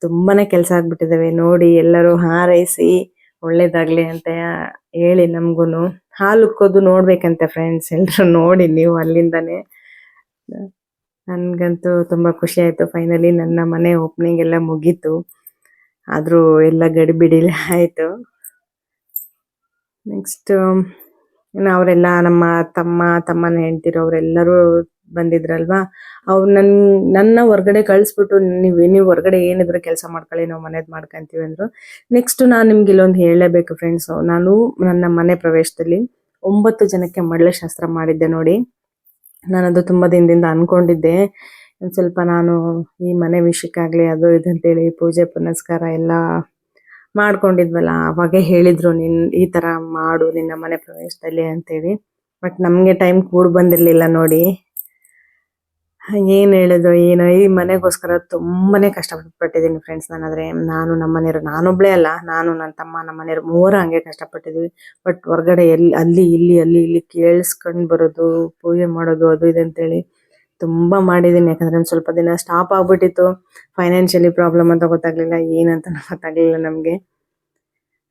ತುಂಬಾನೇ ಕೆಲಸ ಆಗ್ಬಿಟ್ಟಿದ್ದಾವೆ ನೋಡಿ ಎಲ್ಲರೂ ಹಾರೈಸಿ ಒಳ್ಳೇದಾಗಲಿ ಅಂತ ಹೇಳಿ ನಮ್ಗೂನು. ಹಾಲು ಉಕ್ಕೋದು ನೋಡ್ಬೇಕಂತೆ ಫ್ರೆಂಡ್ಸ್ ಎಲ್ಲರೂ ನೋಡಿ ನೀವು ಅಲ್ಲಿಂದಾನೆ. ನನಗಂತೂ ತುಂಬಾ ಖುಷಿ ಆಯ್ತು. ಫೈನಲಿ ನನ್ನ ಮನೆ ಓಪನಿಂಗ್ ಎಲ್ಲ ಮುಗೀತು. ಆದ್ರೂ ಎಲ್ಲ ಗಡಿಬಿಡಿಲಿ ಆಯ್ತು. ನೆಕ್ಸ್ಟ್ ಅವರೆಲ್ಲ ನಮ್ಮ ತಮ್ಮ, ತಮ್ಮನ ಹೆಂಡ್ತಿರು, ಅವರೆಲ್ಲರೂ ಬಂದಿದ್ರಲ್ವಾ? ಅವ್ರು ನನ್, ನನ್ನ ಹೊರ್ಗಡೆ ಕಳಿಸ್ಬಿಟ್ಟು ನೀವು ನೀವು ಹೊರ್ಗಡೆ ಏನಿದ್ರು ಕೆಲಸ ಮಾಡ್ಕೊಳ್ಳಿ, ನಾವು ಮನೇದ್ ಮಾಡ್ಕೊಂತೀವಿ ಅಂದ್ರು. ನೆಕ್ಸ್ಟ್ ನಾನು ನಿಮ್ಗೆ ಇಲ್ಲೊಂದು ಹೇಳಲೇಬೇಕು ಫ್ರೆಂಡ್ಸ್ ನಾನು ನನ್ನ ಮನೆ ಪ್ರವೇಶದಲ್ಲಿ ಒಂಬತ್ತು ಜನಕ್ಕೆ ಮಡಲೆ ಶಾಸ್ತ್ರ ಮಾಡಿದ್ದೆ ನೋಡಿ. ನಾನು ಅದು ತುಂಬಾ ದಿನದಿಂದ ಅನ್ಕೊಂಡಿದ್ದೆ. ಒಂದ್ ಸ್ವಲ್ಪ ನಾನು ಈ ಮನೆ ವಿಷಯಕ್ಕಾಗ್ಲಿ, ಅದು ಇದು ಅಂತೇಳಿ ಪೂಜೆ, ಪುನಸ್ಕಾರ ಎಲ್ಲ ಮಾಡ್ಕೊಂಡಿದ್ವಲ್ಲ, ಅವಾಗೆ ಹೇಳಿದ್ರು ನಿನ್, ಈ ತರ ಮಾಡು ನಿನ್ನ ಮನೆ ಪ್ರವೇಶದಲ್ಲಿ ಅಂತೇಳಿ. ಬಟ್ ನಮ್ಗೆ ಟೈಮ್ ಕೂಡ ಬಂದಿರ್ಲಿಲ್ಲ ನೋಡಿ.
ಏನು ಹೇಳೋದು, ಏನೋ? ಈ ಮನೆಗೋಸ್ಕರ ತುಂಬಾನೇ ಕಷ್ಟಪಟ್ಟಿದ್ದೀನಿ ಫ್ರೆಂಡ್ಸ್ ನಾನಾದ್ರೆ. ನಾನು ನಮ್ಮ ಮನೆಯವರು ನಾನೊಬ್ಳೇ ಅಲ್ಲ. ನಾನು ನನ್ನ ತಮ್ಮ ನಮ್ಮ ಮನೆಯವರು ಮೂವರು ಹಂಗೆ ಕಷ್ಟಪಟ್ಟಿದ್ವಿ. ಬಟ್ ಹೊರಗಡೆ ಎಲ್ಲಿ ಅಲ್ಲಿ, ಇಲ್ಲಿ ಅಲ್ಲಿ, ಇಲ್ಲಿ ಕೇಳಿಸ್ಕೊಂಡ್ ಬರೋದು, ಪೂಜೆ ಮಾಡೋದು, ಅದು ಇದು ಅಂತೇಳಿ ತುಂಬಾ ಮಾಡಿದ್ದೀನಿ ಯಾಕಂದ್ರೆ ಒಂದು ಸ್ವಲ್ಪ ದಿನ ಸ್ಟಾಪ್ ಆಗ್ಬಿಟ್ಟಿತ್ತು. ಫೈನಾನ್ಷಿಯಲಿ ಪ್ರಾಬ್ಲಮ್ ಅಂತ ಗೊತ್ತಾಗ್ಲಿಲ್ಲ. ಏನಂತ ಗೊತ್ತಾಗ್ಲಿಲ್ಲ ನಮ್ಗೆ.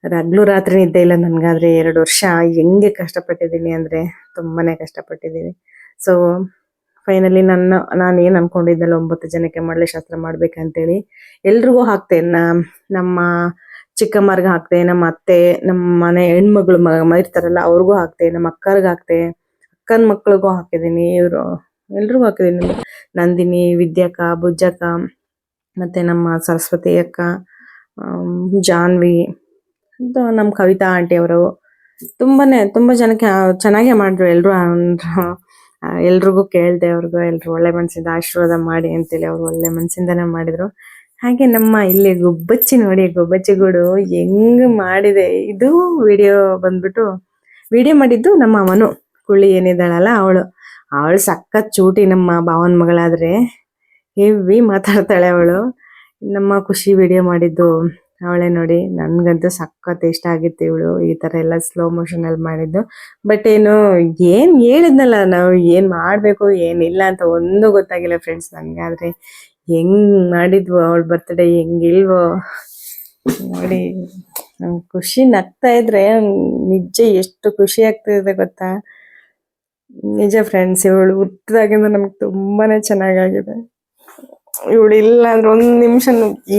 ಹಗ್ಲು ರಾತ್ರಿ ನಿದ್ದೆ ಇಲ್ಲ ನನ್ಗಾದ್ರೆ. ಎರಡು ವರ್ಷ ಹೆಂಗೆ ಕಷ್ಟಪಟ್ಟಿದ್ದೀನಿ ಅಂದ್ರೆ ತುಂಬಾನೇ ಕಷ್ಟಪಟ್ಟಿದ್ದೀನಿ ಸೊ ಫೈನಲಿ ನನ್ನ ನಾನು ಏನು ಅನ್ಕೊಂಡಿದ್ದಲ್ಲ ಒಂಬತ್ತು ಜನಕ್ಕೆ ಮಳೆ ಶಾಸ್ತ್ರ ಮಾಡ್ಬೇಕಂತೇಳಿ ಎಲ್ರಿಗೂ ಹಾಕ್ತೆ. ನಾ- ನಮ್ಮ ಚಿಕ್ಕಮ್ಮರ್ಗೆ ಹಾಕ್ತೆ, ನಮ್ಮ ಅತ್ತೆ, ನಮ್ಮ ಮನೆ ಹೆಣ್ಮಗಳು ಮ ಇರ್ತಾರಲ್ಲ ಅವ್ರಿಗೂ ಹಾಕ್ತೆ, ನಮ್ಮ ಅಕ್ಕರ್ಗೆ ಹಾಕ್ತೆ, ಅಕ್ಕನ ಮಕ್ಳಿಗೂ ಹಾಕಿದ್ದೀನಿ, ಇವರು ಎಲ್ರಿಗೂ ಹಾಕಿದ್ದೀನಿ. ನಂದಿನಿ, ವಿದ್ಯಕ್ಕ ಬುಜ್ಜಕ್ಕ ಮತ್ತೆ ನಮ್ಮ ಸರಸ್ವತಿ ಅಕ್ಕ ಜಾನ್ವಿ ನಮ್ಮ ಕವಿತಾ ಆಂಟಿಯವರು. ತುಂಬಾ ಜನಕ್ಕೆ ಚೆನ್ನಾಗೇ ಮಾಡಿದ್ರು ಎಲ್ರು. ಎಲ್ರಿಗೂ ಕೇಳ್ದೆ ಅವ್ರಿಗೂ, ಎಲ್ರು ಒಳ್ಳೆ ಮನ್ಸಿಂದ ಆಶೀರ್ವಾದ ಮಾಡಿ ಅಂತೇಳಿ ಅವ್ರು ಒಳ್ಳೆ ಮನಸ್ಸಿಂದನೇ ಮಾಡಿದ್ರು. ಹಾಗೆ ನಮ್ಮ ಇಲ್ಲಿ ಗುಬ್ಬಚ್ಚಿ ನೋಡಿ, ಗುಬ್ಬಚ್ಚಿ ಗೂಡು ಹೆಂಗ್ ಮಾಡಿದೆ. ಇದು ವಿಡಿಯೋ ಬಂದ್ಬಿಟ್ಟು ವಿಡಿಯೋ ಮಾಡಿದ್ದು ನಮ್ಮ ಅವನು ಕುಳ್ಳಿ ಏನಿದ್ದಾಳಲ್ಲ ಅವಳು. ಅವಳು ಸಖತ್ ಚೂಟಿ ನಮ್ಮ ಭಾವನ ಮಗಳಾದ್ರೆ. ಹೆವಿ ಮಾತಾಡ್ತಾಳೆ ಅವಳು. ನಮ್ಮ ಖುಷಿ ವಿಡಿಯೋ ಮಾಡಿದ್ದು ಅವಳೇ ನೋಡಿ ನನ್ಗಂತೂ ಸಖತ್ ಇಷ್ಟ ಆಗಿತ್ತು ಇವಳು. ಈ ತರ ಎಲ್ಲ ಸ್ಲೋ ಮೋಷನ್ ಅಲ್ಲಿ ಮಾಡಿದ್ದು. ಬಟ್ ಏನು, ಏನ್ ಹೇಳಿದ್ನಲ್ಲ ನಾವು, ಏನ್ ಮಾಡ್ಬೇಕು ಏನಿಲ್ಲ ಅಂತ ಒಂದು ಗೊತ್ತಾಗಿಲ್ಲ ಫ್ರೆಂಡ್ಸ್ ನನ್ಗೆ. ಆದ್ರೆ ಹೆಂಗ್ ಮಾಡಿದ್ವು ಅವಳ ಬರ್ತ್ಡೇ ಹೆಂಗಿಲ್ವೋ ನೋಡಿ ನಂಗೆ ಖುಷಿ ನಗ್ತಾ ಇದ್ರೆ, ನಿಜ ಎಷ್ಟು ಖುಷಿ ಆಗ್ತಿದೆ ಗೊತ್ತಾ. ನಿಜ ಫ್ರೆಂಡ್ಸ್ ಇವಳು ಹುಟ್ಟಿದಾಗಿಂದ ನಮ್ಗೆ ತುಂಬಾನೇ ಚೆನ್ನಾಗಾಗಿದೆ. ಇವಳು ಇಲ್ಲ ಅಂದ್ರೆ ಒಂದ್ ನಿಮಿಷ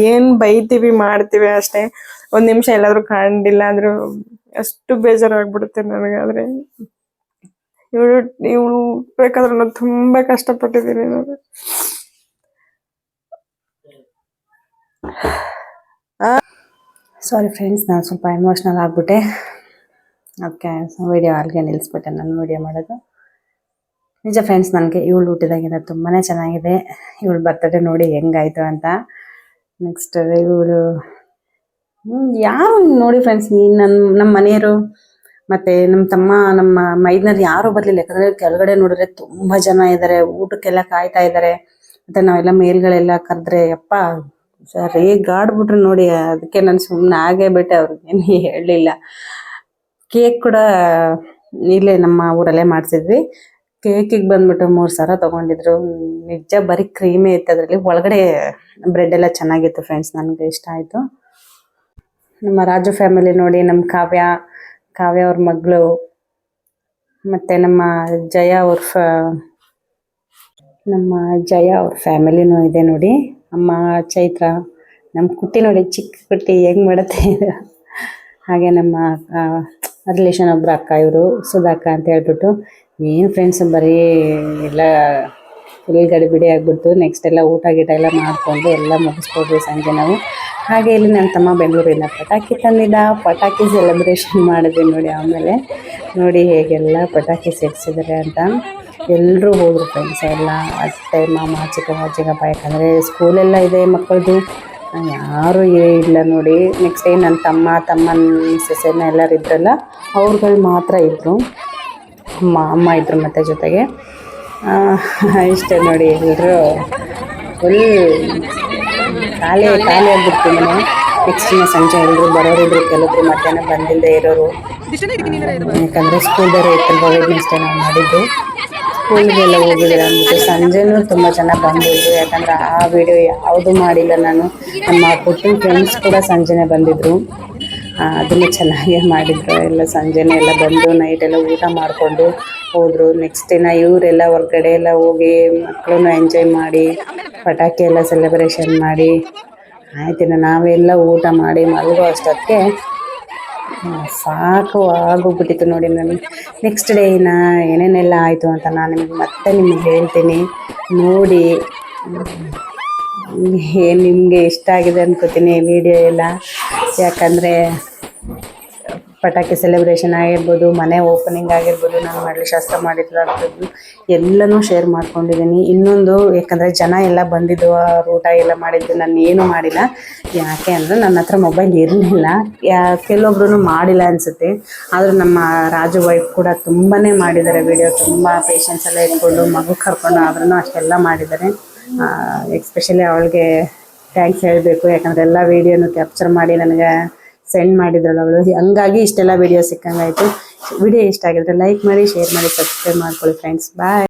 ಏನ್ ಬೈತೀವಿ ಮಾಡ್ತೀವಿ ಅಷ್ಟೇ. ಒಂದ್ ನಿಮಿಷ ಎಲ್ಲಾದ್ರೂ ಕಂಡಿಲ್ಲ ಅಂದ್ರೆ ಅಷ್ಟು ಬೇಜಾರಾಗ್ಬಿಡುತ್ತೆ ನನಗಾದ್ರೆ ಇವಳು ಇವಳು ಬೇಕಾದ್ರೆ ನಾನು ತುಂಬಾ ಕಷ್ಟಪಟ್ಟಿದ್ದೀನಿ ನಾನು. ಸಾರಿ ಫ್ರೆಂಡ್ಸ್ ನಾನು ಸ್ವಲ್ಪ ಎಮೋಷ್ನಲ್ ಆಗ್ಬಿಟ್ಟೆ. ಅದಕ್ಕೆ ವಿಡಿಯೋ ಅಲ್ಲಿಗೆ ನಿಲ್ಲಿಸ್ಬಿಟ್ಟೆ ನಾನು ವಿಡಿಯೋ ಮಾಡೋದು. ನಿಜ ಫ್ರೆಂಡ್ಸ್ ನನಗೆ ಇವಳು ಹುಟ್ಟಿದಾಗಿಂದ ತುಂಬಾ ಚೆನ್ನಾಗಿದೆ. ಇವಳು ಬರ್ತಡೇ ನೋಡಿ ಹೆಂಗಾಯ್ತು ಅಂತ. ನೆಕ್ಸ್ಟ್ ಇವಳು ಯಾರು ನೋಡಿ ಫ್ರೆಂಡ್ಸ್ ನನ್ನ ನಮ್ಮ ಮನೆಯವರು ಮತ್ತೆ ನಮ್ಮ ತಮ್ಮ, ನಮ್ಮ ಮೈದ್ನರು ಯಾರು ಬರಲಿಲ್ಲ. ಯಾಕಂದರೆ ಕೆಳಗಡೆ ನೋಡಿದ್ರೆ ತುಂಬಾ ಜನ ಇದ್ದಾರೆ ಊಟಕ್ಕೆಲ್ಲ ಕಾಯ್ತಾ ಇದ್ದಾರೆ ಮತ್ತೆ ನಾವೆಲ್ಲ ಮೇಲ್ಗಳೆಲ್ಲ ಕರೆದ್ರೆ, ಯಪ್ಪ, ಸರಿ ಗಾಡ್ಬಿಟ್ರು ನೋಡಿ, ಅದಕ್ಕೆ ನಾನು ಸುಮ್ಮನೆ ಆಗೇ ಬಿಟ್ಟೆ ಅವ್ರಿಗೆ ಹೇಳಲಿಲ್ಲ. ಕೇಕ್ ಕೂಡ ಇಲ್ಲೇ ನಮ್ಮ ಊರಲ್ಲೇ ಮಾಡಿಸಿದ್ವಿ. ಕೇಕಿಗೆ ಬಂದ್ಬಿಟ್ಟು ಮೂರು ಸಾವಿರ ತಗೊಂಡಿದ್ರು. ನಿಜ ಬರೀ ಕ್ರೀಮೇ ಇತ್ತು ಅದರಲ್ಲಿ. ಒಳಗಡೆ ಬ್ರೆಡ್ ಎಲ್ಲ ಚೆನ್ನಾಗಿತ್ತು ಫ್ರೆಂಡ್ಸ್ ನನಗೆ ಇಷ್ಟ ಆಯಿತು. ನಮ್ಮ ರಾಜು ಫ್ಯಾಮಿಲಿ ನೋಡಿ ನಮ್ಮ ಕಾವ್ಯ ಕಾವ್ಯ ಅವ್ರ ಮಗಳು, ಮತ್ತು ನಮ್ಮ ಜಯ ಅವ್ರ ಫ ನಮ್ಮ ಜಯ ಅವ್ರ ಫ್ಯಾಮಿಲಿನೂ ಇದೆ ನೋಡಿ. ಅಮ್ಮ, ಚೈತ್ರ ನಮ್ಮ ಕುಟ್ಟಿ ನೋಡಿ, ಚಿಕ್ಕ ಕುಟ್ಟಿ ಹೆಂಗೆ ಮಾಡುತ್ತೆ ಹಾಗೆ ನಮ್ಮ ರಿಲೇಷನ್ ಒಬ್ಬರು ಅಕ್ಕ ಇವರು ಸುಧಾಕ ಅಂತ ಹೇಳ್ಬಿಟ್ಟು ಏನು ಫ್ರೆಂಡ್ಸ್ ಬರೀ ಎಲ್ಲ ಫುಲ್ ಗಡಿಬಿಡಿ ಆಗಿಬಿಡ್ತು. ನೆಕ್ಸ್ಟ್ ಎಲ್ಲ ಊಟ ಗೀಟ ಎಲ್ಲ ಮಾಡಿಕೊಂಡು ಎಲ್ಲ ಮುಗಿಸ್ಕೊಡ್ವಿ ಸಂಜೆ ನಾವು. ಹಾಗೆ ಇಲ್ಲಿ ನನ್ನ ತಮ್ಮ ಬೆಂಗಳೂರಿಂದ ಪಟಾಕಿ ತಂದಿದ್ದ. ಪಟಾಕಿ ಸೆಲೆಬ್ರೇಷನ್ ಮಾಡಿದ್ವಿ ನೋಡಿ ಆಮೇಲೆ. ನೋಡಿ ಹೇಗೆಲ್ಲ ಪಟಾಕಿ ಸಿಡಿಸಿದ್ದಾರೆ ಅಂತ. ಎಲ್ಲರೂ ಹೋದರು ಫ್ರೆಂಡ್ಸ್ ಎಲ್ಲ. ಅತ್ತೆ, ಮಾಮ ಚಿಕ್ಕಮ್ಮ ಚಿಕ್ಕಪ್ಪ, ಯಾಕಂದರೆ ಸ್ಕೂಲೆಲ್ಲ ಇದೆ ಮಕ್ಕಳದು. ಯಾರೂ ಇಲ್ಲ ನೋಡಿ. ನೆಕ್ಸ್ಟ್ ಡೇ ನನ್ನ ತಮ್ಮ, ತಮ್ಮನ, ಸೊಸೆನ ಎಲ್ಲರೂ ಇದ್ರಲ್ಲ, ಅವ್ರುಗಳು ಮಾತ್ರ ಇದ್ದರು ಅಮ್ಮ ಅಮ್ಮ ಇದ್ರು ಮತ್ತೆ ಜೊತೆಗೆ. ಇಷ್ಟೇ ನೋಡಿ ಎಲ್ಲರೂ ಫುಲ್ ಖಾಲಿ ಖಾಲಿ ಆಗ್ಬಿಡ್ತೀನಿ ನಾನು ನೆಕ್ಸ್ಟ್ ದಿನ ಸಂಜೆ ಎಲ್ಲರೂ ಬರೋರಿದ್ರು ಕೆಲವರು ಮಧ್ಯಾಹ್ನ ಬಂದಿಲ್ಲದೆ ಇರೋರು. ಯಾಕಂದರೆ ಸ್ಕೂಲ್ ಬೇರೆ ಇತ್ತಲ್ವ ವೆಡ್ನೆಸ್ಡೇ ನಾವು ಮಾಡಿದ್ದು. ಸ್ಕೂಲ್ಗೆಲ್ಲ ಹೋಗಿದ್ದೀರ ಅಂದ್ಬಿಟ್ಟು ಸಂಜೆನೂ ತುಂಬ ಚೆನ್ನಾಗಿ ಬಂದಿದ್ರು. ಯಾಕಂದ್ರೆ ಆ ವಿಡಿಯೋ ಯಾವುದು ಮಾಡಿಲ್ಲ ನಾನು. ನಮ್ಮ ಪುಟ್ಟಿನ ಫ್ರೆಂಡ್ಸ್ ಕೂಡ ಸಂಜೆನೇ ಬಂದಿದ್ರು. ಆ, ಅದನ್ನು ಚೆನ್ನಾಗೇ ಮಾಡಿದ್ರು. ಎಲ್ಲ ಸಂಜೆನೆ ಎಲ್ಲ ಬಂದು ನೈಟ್ ಎಲ್ಲ ಊಟ ಮಾಡಿಕೊಂಡು ಹೋದರು. ನೆಕ್ಸ್ಟ್ ದಿನ ಇವರೆಲ್ಲ ಹೊರಗಡೆ ಎಲ್ಲ ಹೋಗಿ ಮಕ್ಕಳನ್ನು ಎಂಜಾಯ್ ಮಾಡಿ, ಪಟಾಕಿ ಎಲ್ಲ ಸೆಲೆಬ್ರೇಷನ್ ಮಾಡಿ. ಆಯ್ತಿನ ನಾವೆಲ್ಲ ಊಟ ಮಾಡಿ ಮಲಗೋ ಅಷ್ಟೊತ್ತಿಗೆ ಸಾಕು ಆಗೋಗ್ಬಿಟ್ಟಿತ್ತು ನೋಡಿ ನಾನು. ನೆಕ್ಸ್ಟ್ ಡೇ ಇನ್ನು ಏನೇನೆಲ್ಲ ಆಯಿತು ಅಂತ ನಾನು ನಿಮಗೆ ಮತ್ತೆ ನಿಮಗೆ ಹೇಳ್ತೀನಿ. ನೋಡಿ ಏನು ನಿಮಗೆ ಇಷ್ಟ ಆಗಿದೆ ಅನ್ಕೋತೀನಿ ವಿಡಿಯೋ ಎಲ್ಲ. ಯಾಕಂದರೆ ಪಟಾಕಿ ಸೆಲೆಬ್ರೇಷನ್ ಆಗಿರ್ಬೋದು, ಮನೆ ಓಪನಿಂಗ್ ಆಗಿರ್ಬೋದು, ನಾನು ಮಾಡಲಿ ಶಾಸ್ತ್ರ ಮಾಡಿದ್ರಂಥದ್ದು ಎಲ್ಲನೂ ಶೇರ್ ಮಾಡ್ಕೊಂಡಿದ್ದೀನಿ ಇನ್ನೊಂದು, ಯಾಕಂದರೆ ಜನ ಎಲ್ಲ ಬಂದಿದ್ದು ಊಟ ಎಲ್ಲ ಮಾಡಿದ್ದು ನಾನು ಏನು ಮಾಡಿಲ್ಲ. ಯಾಕೆ ಅಂದರೆ ನನ್ನ ಹತ್ರ ಮೊಬೈಲ್ ಇರಲಿಲ್ಲ. ಯಾ ಕೆಲವೊಬ್ರು ಮಾಡಿಲ್ಲ ಅನಿಸುತ್ತೆ. ಆದರೂ ನಮ್ಮ ರಾಜು ವೈಫ್ ಕೂಡ ತುಂಬಾ ಮಾಡಿದ್ದಾರೆ ವಿಡಿಯೋ ತುಂಬ ಪೇಷನ್ಸ್ ಎಲ್ಲ ಇಟ್ಕೊಂಡು, ಮಗು ಕರ್ಕೊಂಡು ಆದ್ರೂ ಅಷ್ಟೆಲ್ಲ ಮಾಡಿದ್ದಾರೆ. ಎಕ್ಸ್ಪೆಷಲಿ ಅವಳಿಗೆ ಥ್ಯಾಂಕ್ಸ್ ಹೇಳಬೇಕು. ಯಾಕಂದ್ರೆ ಎಲ್ಲ ವೀಡಿಯೋನು ಕ್ಯಾಪ್ಚರ್ ಮಾಡಿ ನನಗೆ ಸೆಂಡ್ ಮಾಡಿದ್ರಲ್ಲ ಅವಳು. ಹಂಗಾಗಿ ಇಷ್ಟೆಲ್ಲ ವಿಡಿಯೋ ಸಿಕ್ಕಂಗಾಯಿತು. ವಿಡಿಯೋ ಇಷ್ಟ ಆಗಿದ್ರೆ ಲೈಕ್ ಮಾಡಿ ಶೇರ್ ಮಾಡಿ ಸಬ್ಸ್ಕ್ರೈಬ್ ಮಾಡ್ಕೊಳ್ಳಿ ಫ್ರೆಂಡ್ಸ್ ಬಾಯ್